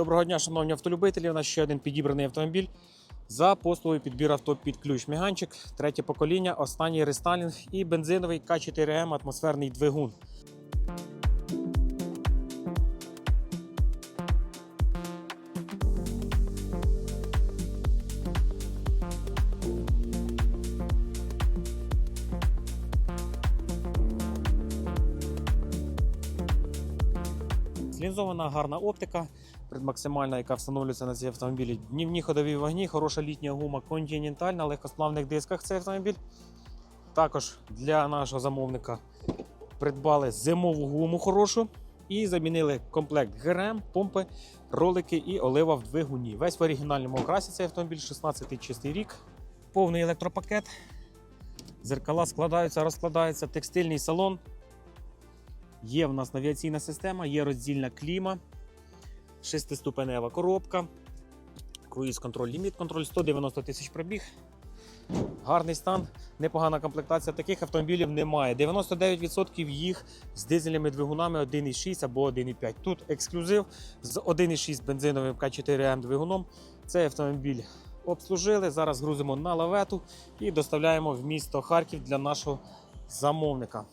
Доброго дня, шановні автолюбителі. У нас ще один підібраний автомобіль за послугою підбір авто під ключ. Міганчик, третє покоління, останній рестайлінг і бензиновий К4М атмосферний двигун. Злінзована гарна оптика, предмаксимальна, яка встановлюється на цій автомобілі. Днівні ходові вогні, хороша літня гума континенталь на легкосплавних дисках цей автомобіль. Також для нашого замовника придбали зимову гуму хорошу і замінили комплект ГРМ, помпи, ролики і олива в двигуні. Весь в оригінальному окрасі цей автомобіль 16 чистий рік. Повний електропакет. Зеркала складаються, розкладаються, текстильний салон. Є в нас навігаційна система, є роздільна кліма, шестиступенева коробка, круїз контроль, ліміт контроль, 190 тисяч пробіг. Гарний стан, непогана комплектація. Таких автомобілів немає. 99% їх з дизельними двигунами 1,6 або 1,5. Тут ексклюзив з 1,6 бензиновим К4М двигуном. Цей автомобіль обслужили. Зараз грузимо на лавету і доставляємо в місто Харків для нашого замовника.